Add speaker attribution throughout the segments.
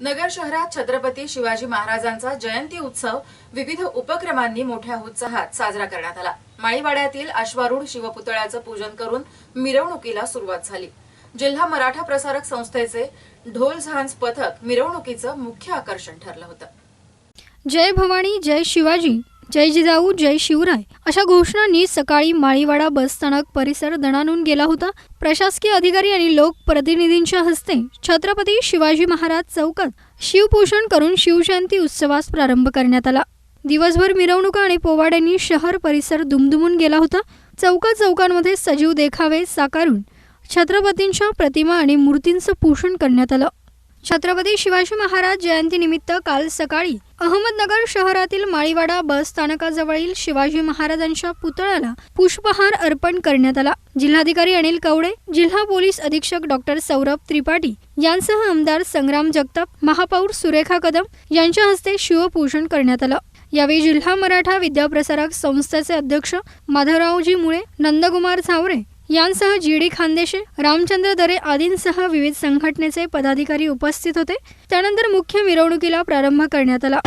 Speaker 1: नगर शहरात छत्रपती शिवाजी महाराजांचा जयंती उत्सव विविध उपक्रमांनी मोठ्या उत्साहात साजरा करण्यात आला. माळीवाड्यातील अश्वारूढ शिवपुतळ्याचं पूजन करून मिरवणुकीला सुरुवात झाली. जिल्हा मराठा प्रसारक संस्थेचे ढोल झांज पथक मिरवणुकीचं मुख्य आकर्षण ठरलं होतं.
Speaker 2: जय भवानी जय शिवाजी. जय जिजाऊ जय शिवराय अशा घोषणांनी सकाळी माळीवाडा बसस्थानक परिसर दणानून गेला होता. प्रशासकीय अधिकारी आणि लोकप्रतिनिधींच्या हस्ते छत्रपती शिवाजी महाराज चौकात शिवपोषण करून शिवजयंती उत्सवास प्रारंभ करण्यात आला. दिवसभर मिरवणुका आणि पोवाड्यांनी शहर परिसर दुमदुमून गेला होता. चौका चौकांमध्ये सजीव देखावे साकारून छत्रपतींच्या प्रतिमा आणि मूर्तींचं पोषण करण्यात आलं. छत्रपती शिवाजी महाराज जयंतीनिमित्त काल सकाळी अहमदनगर शहरातील माळीवाडा बस स्थानकाजवळील शिवाजी महाराजांच्या पुतळ्याला पुष्पहार अर्पण करण्यात आला. जिल्हाधिकारी अनिल कवडे जिल्हा पोलीस अधीक्षक डॉक्टर सौरभ त्रिपाठी यांसह आमदार संग्राम जगताप महापौर सुरेखा कदम यांच्या हस्ते शिवपूजन करण्यात आलं. यावेळी जिल्हा मराठा विद्याप्रसारक संस्थेचे अध्यक्ष माधवरावजी मुळे नंदकुमार झावरे यांसह जी डी खानदेशे रामचंद्र दरे आदींसह विविध संघटनेचे पदाधिकारी उपस्थित होते. त्यानंतर मुख्य मिरवणुकीला प्रारंभ करण्यात आला.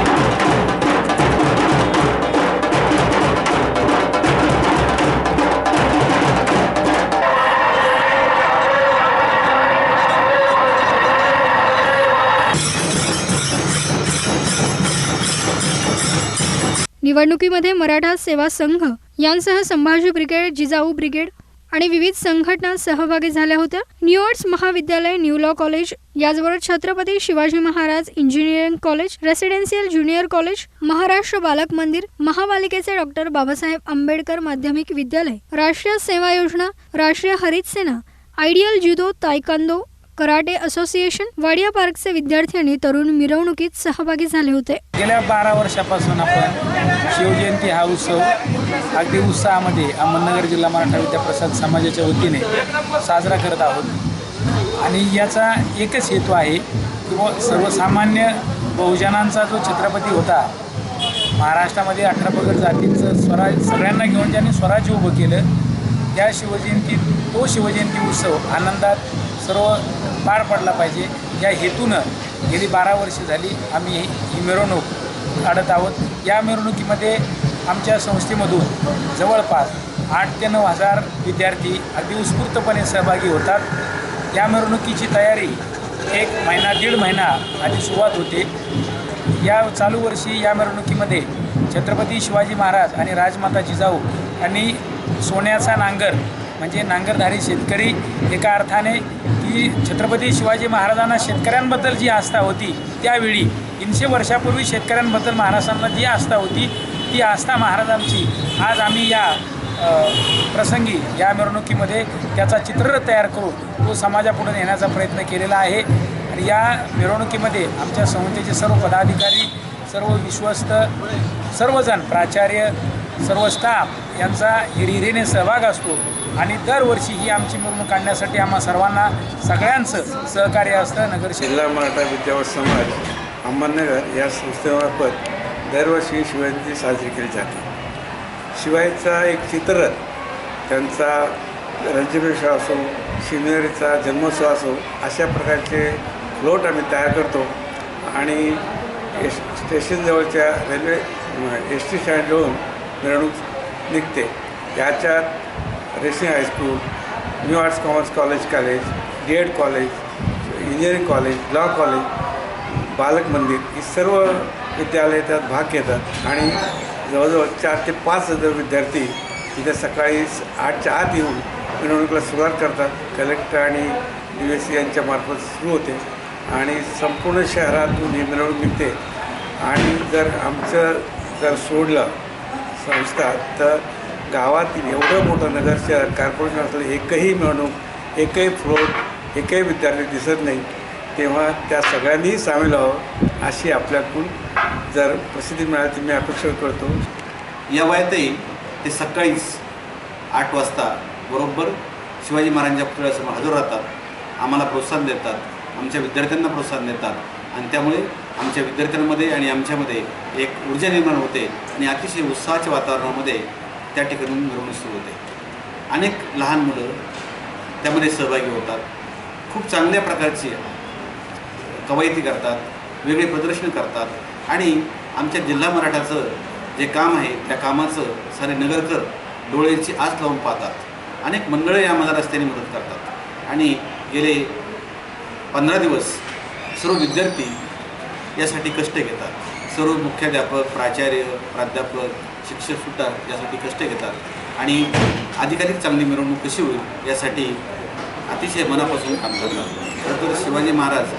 Speaker 2: निवडणुकीमध्ये मराठा सेवा संघ यांसह संभाजी ब्रिगेड जिजाऊ ब्रिगेड आणि विविध संघटना सहभागी झाल्या होत्या. न्यू आर्ट्स महाविद्यालय न्यू लॉ कॉलेज याचबरोबर Chhatrapati Shivaji Maharaj engineering college residential junior college Maharashtra बालक मंदिर महापालिकेचे डॉक्टर बाबासाहेब आंबेडकर माध्यमिक विद्यालय राष्ट्रीय सेवा योजना राष्ट्रीय हरित सेना ideal judo taekwondo karate association Wadia पार्कचे विद्यार्थी आणि तरुण मिरवणुकीत सहभागी झाले होते.
Speaker 3: गेल्या बारा वर्षापासून आपण शिवजयंती हा उत्सव अगदी उत्साहामध्ये अहमदनगर जिल्हा मराठा विद्याप्रसाद समाजाच्या वतीने साजरा करत आहोत. आणि याचा एकच हेतू आहे की सर्वसामान्य बहुजनांचा जो छत्रपती होता महाराष्ट्रामध्ये अठरा पगड जातींचं स्वराज सगळ्यांना घेऊन ज्यांनी स्वराज्य उभं केलं त्या शिवजयंती तो शिवजयंती उत्सव आनंदात सर्व पार पडला पाहिजे. या हेतूनं गेली बारा वर्षे झाली आम्ही ही मिरवणूक काढत आहोत. या मिरवणुकीमध्ये आमच्या संस्थेमधून जवळपास आठ ते नऊ हजार विद्यार्थी अगदी उत्स्फूर्तपणे सहभागी होतात. या मिरवणुकीची तयारी एक महिना दीड महिना आधी सुरुवात होते. या चालू वर्षी या मिरवणुकीमध्ये छत्रपती शिवाजी महाराज आणि राजमाता जिजाऊ यांनी सोन्याचा नांगर म्हणजे नांगरधारी शेतकरी एका अर्थाने की छत्रपती शिवाजी महाराजांना शेतकऱ्यांबद्दल जी आस्था होती त्यावेळी तीनशे वर्षापूर्वी शेतकऱ्यांबद्दल महाराष्ट्रांना जी आस्था होती ती आस्था महाराजांची आज आम्ही या प्रसंगी या मिरवणुकीमध्ये त्याचा चित्ररथ तयार करून तो समाजापुढे नेण्याचा प्रयत्न केलेला आहे. आणि या मिरवणुकीमध्ये आमच्या संस्थेचे सर्व पदाधिकारी सर्व विश्वस्त सर्वजण प्राचार्य सर्व स्टाफ यांचा हिरिहिरीने सहभाग असतो. आणि दरवर्षी ही आमची मिरवणूक काढण्यासाठी आम्हा सर्वांना सगळ्यांचं सहकार्य असतं नगर
Speaker 4: जिल्हा मराठा विद्यावत समाज अहमदनगर या संस्थेमार्फत दरवर्षी शिवजयंती साजरी केली जाते. शिवायचा एक चित्ररथ त्यांचा राज्याभिषेक असो शिवनेरीचा जन्मोत्सव असो अशा प्रकारचे फ्लोट आम्ही तयार करतो. आणि एस स्टेशनजवळच्या रेल्वे एस टी स्टँडजवळून मिरवणूक निघते. याच्यात racing high school new arts commerce college college D Ed college engineering college law college बालक मंदिर ही सर्व विद्यालय त्यात भाग घेतात. आणि जवळजवळ चार ते पाच हजार विद्यार्थी तिथे सकाळी आठच्या आत येऊन मिरवणुकीला सुरुवात करतात. कलेक्टर आणि यू एस सी यांच्या मार्फत सुरू होते. आणि संपूर्ण शहरातून ही मिरवणूक निघते. आणि जर आमचं जर सोडलं संस्था तर गावातील एवढं मोठं नगर शहर कॉर्पोरेशन असलं एकही मिळवणूक एकही फ्लोट एकही विद्यार्थी दिसत नाही. तेव्हा त्या सगळ्यांनीही सामील व्हावं अशी आपल्याकडून जर प्रसिद्धी मिळाली तर मी अपेक्षा करतो.
Speaker 5: या वयातही ते सकाळीच आठ वाजता बरोबर शिवाजी महाराजांच्या पुतळ्यासमोर हजर राहतात. आम्हाला प्रोत्साहन देतात. आमच्या विद्यार्थ्यांना प्रोत्साहन देतात. आणि त्यामुळे आमच्या विद्यार्थ्यांमध्ये आणि आमच्यामध्ये एक ऊर्जा निर्माण होते आणि अतिशय उत्साहाच्या वातावरणामध्ये त्या ठिकाणी मिरवणूक सुरू होते. अनेक लहान मुलं त्यामध्ये सहभागी होतात. खूप चांगल्या प्रकारची कवायती करतात वेगळे प्रदर्शन करतात आणि आमच्या जिल्हा मराठाचं जे काम आहे त्या कामाचं सारे नगरकर डोळ्याची आस लावून पाहतात. अनेक मंडळी आम्हाला रस्त्याने मदत करतात. आणि गेले पंधरा दिवस सर्व विद्यार्थी यासाठी कष्ट घेतात. सर्व मुख्याध्यापक प्राचार्य प्राध्यापक शिक्षकसुद्धा यासाठी कष्ट घेतात. आणि अधिकाधिक चांगली मिरवणूक कशी होईल यासाठी अतिशय मनापासून काम करतात. खरं शिवाजी महाराज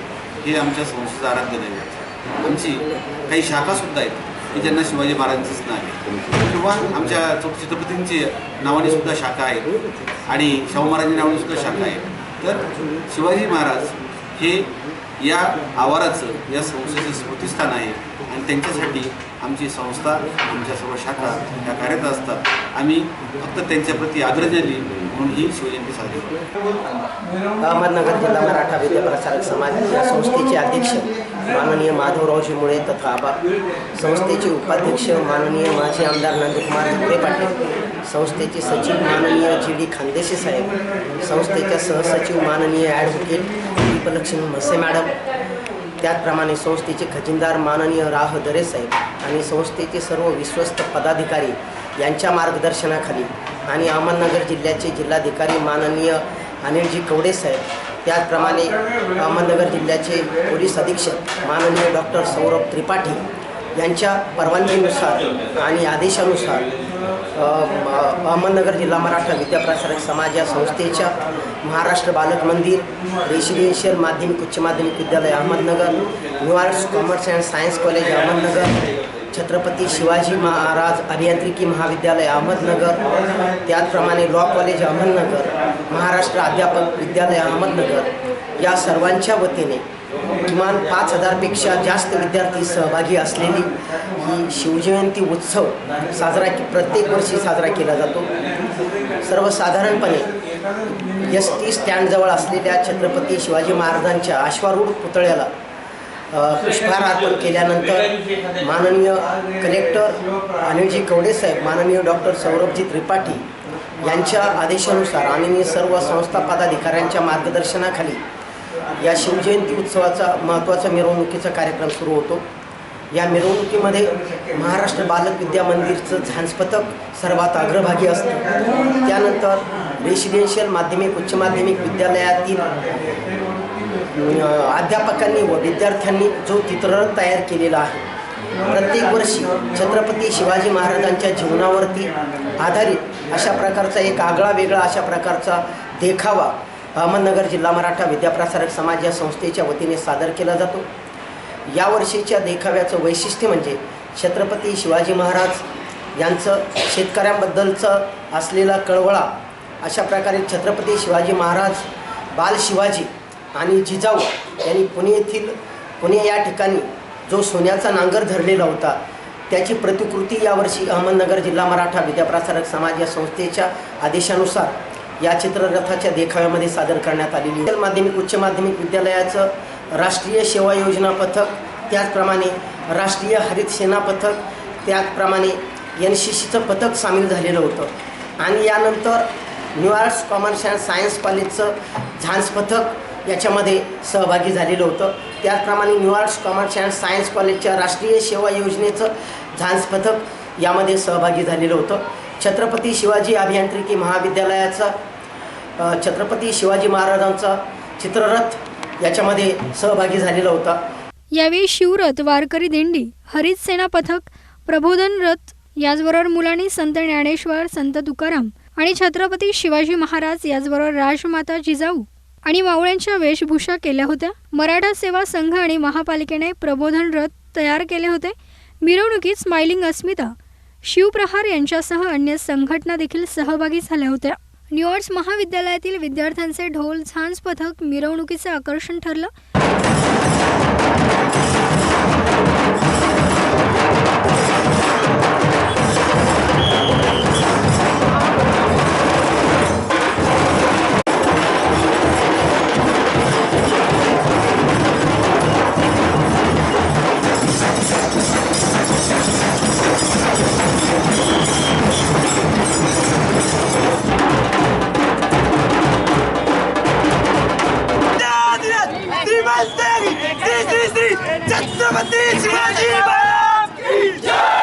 Speaker 5: हे आमच्या संस्थेचं आराध्य दैवत आमची काही शाखासुद्धा आहेत की ज्यांना शिवाजी महाराजांचीच नाव आहे किंवा आमच्या चौक छत्रपतींची नावाने सुद्धा शाखा आहेत आणि शाहू महाराजांच्या नावाने सुद्धा शाखा आहे तर शिवाजी महाराज हे या आवाराचं या संस्थेचं स्मृतिस्थान आहे. आणि त्यांच्यासाठी आमची संस्था आमच्या सर्व शाखा या कार्यरत असतात. आम्ही फक्त त्यांच्याप्रती आदरांजली म्हणून ही शिवजयंती साजरी करतो.
Speaker 6: अहमदनगर जिल्हा मराठा विद्याप्रसारक समाज या संस्थेचे अध्यक्ष माननीय माधवरावजी मुळे तथा आबा संस्थेचे उपाध्यक्ष माननीय माजी आमदार नंदकुमार झुमरे पाटील संस्थेचे सचिव माननीय जी डी खानदेशी साहेब संस्थेच्या सहसचिव माननीय ॲडव्होकेट दीपलक्ष्मी म्हसे मॅडम त्याचप्रमाणे संस्थेचे खजिनदार माननीय राह दरे साहेब आणि संस्थेचे सर्व विश्वस्त पदाधिकारी यांच्या मार्गदर्शनाखाली आणि अहमदनगर जिल्ह्याचे जिल्हाधिकारी माननीय अनिलजी कवडे साहेब त्याचप्रमाणे अहमदनगर जिल्ह्याचे पोलीस अधीक्षक माननीय डॉक्टर सौरभ त्रिपाठी यांच्या परवानगीनुसार आणि आदेशानुसार अहमदनगर जिल्हा मराठा विद्याप्रसारक समाज या संस्थेच्या महाराष्ट्र बालक मंदिर रेसिडेन्शियल माध्यमिक उच्च माध्यमिक विद्यालय Ahmednagar new arts commerce and science college Ahmednagar Chhatrapati Shivaji Maharaj अभियांत्रिकी महाविद्यालय अहमदनगर त्याचप्रमाणे लॉ कॉलेज अहमदनगर महाराष्ट्र अध्यापक विद्यालय अहमदनगर या सर्वांच्या वतीने किमान पाच हजारपेक्षा जास्त विद्यार्थी सहभागी असलेली ही शिवजयंती उत्सव साजरा प्रत्येक वर्षी साजरा केला जातो. सर्वसाधारणपणे एस टी स्टँडजवळ असलेल्या छत्रपती शिवाजी महाराजांच्या अश्वारूढ पुतळ्याला पुष्पहार अर्पण केल्यानंतर माननीय कलेक्टर अनिलजी कवडेसाहेब माननीय डॉक्टर सौरभजी त्रिपाठी यांच्या आदेशानुसार आणि सर्व संस्था पदाधिकाऱ्यांच्या मार्गदर्शनाखाली या शिवजयंती उत्सवाचा महत्त्वाचा मिरवणुकीचा कार्यक्रम सुरू होतो. या मिरवणुकीमध्ये महाराष्ट्र बालक विद्या मंदिरचं झांजपथक सर्वात अग्रभागी असतं. त्यानंतर रेसिडेन्शियल माध्यमिक उच्च माध्यमिक विद्यालयातील अध्यापकांनी व विद्यार्थ्यांनी जो चित्ररथ तयार केलेला आहे प्रत्येक वर्षी छत्रपती शिवाजी महाराजांच्या जीवनावरती आधारित अशा प्रकारचा एक आगळा वेगळा अशा प्रकारचा देखावा अहमदनगर जिल्हा मराठा विद्याप्रसारक समाज या संस्थेच्या वतीने सादर केला जातो. यावर्षीच्या देखाव्याचं वैशिष्ट्य म्हणजे छत्रपती शिवाजी महाराज यांचं शेतकऱ्यांबद्दलचं असलेला कळवळा अशा प्रकारे छत्रपती शिवाजी महाराज बाल शिवाजी आणि जिजाऊ यांनी पुणे येथील पुणे या ठिकाणी जो सोन्याचा नांगर धरलेला होता त्याची प्रतिकृती यावर्षी अहमदनगर जिल्हा मराठा विद्याप्रसारक समाज या संस्थेच्या आदेशानुसार या चित्ररथाच्या देखाव्यामध्ये सादर करण्यात आलेली माध्यमिक उच्च माध्यमिक विद्यालयाचं राष्ट्रीय सेवा योजना पथक त्याचप्रमाणे राष्ट्रीय हरित सेना पथक त्याचप्रमाणे एन सी सीचं पथक सामील झालेलं होतं. आणि यानंतर new arts commerce and science कॉलेजचं झांज पथक याच्यामध्ये सहभागी झालेलं होतं. त्याचप्रमाणे new arts commerce and science कॉलेजच्या राष्ट्रीय सेवा योजनेचं झान्स पथक यामध्ये सहभागी झालेलं होतं. छत्रपती शिवाजी अभियांत्रिकी महाविद्यालयाचं छत्रपती शिवाजी महाराजांचा चित्ररथ याच्यामध्ये सहभागी झालेला होता.
Speaker 2: यावेळी शिवरथ वारकरी दिंडी हरित सेना पथक प्रबोधन रथ याचबरोबर मुलांनी संत ज्ञानेश्वर संत तुकाराम आणि छत्रपती शिवाजी महाराज याचबरोबर राजमाता जिजाऊ आणि मावळ्यांच्या वेशभूषा केल्या होत्या. मराठा सेवा संघ आणि महापालिकेने प्रबोधन रथ तयार केले होते. मिरवणुकीत स्माइलिंग अस्मिता शिवप्रहार यांच्यासह अन्य संघटना देखील सहभागी झाल्या होत्या. न्यूयॉर्क महाविद्यालयातील विद्यार्थ्यांचे ढोल झांज पथक मिरवणुकीचे आकर्षण ठरलं.
Speaker 5: श्री छत्रपती शिवाजी महाराज की जय!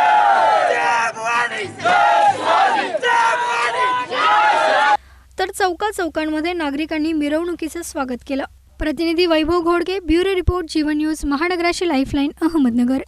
Speaker 2: तर चौका चौकांमध्ये नागरिकांनी मिरवणुकीचं स्वागत केलं. प्रतिनिधी वैभव घोडगे ब्युरो रिपोर्ट जीवन न्यूज महानगराची लाईफलाईन अहमदनगर.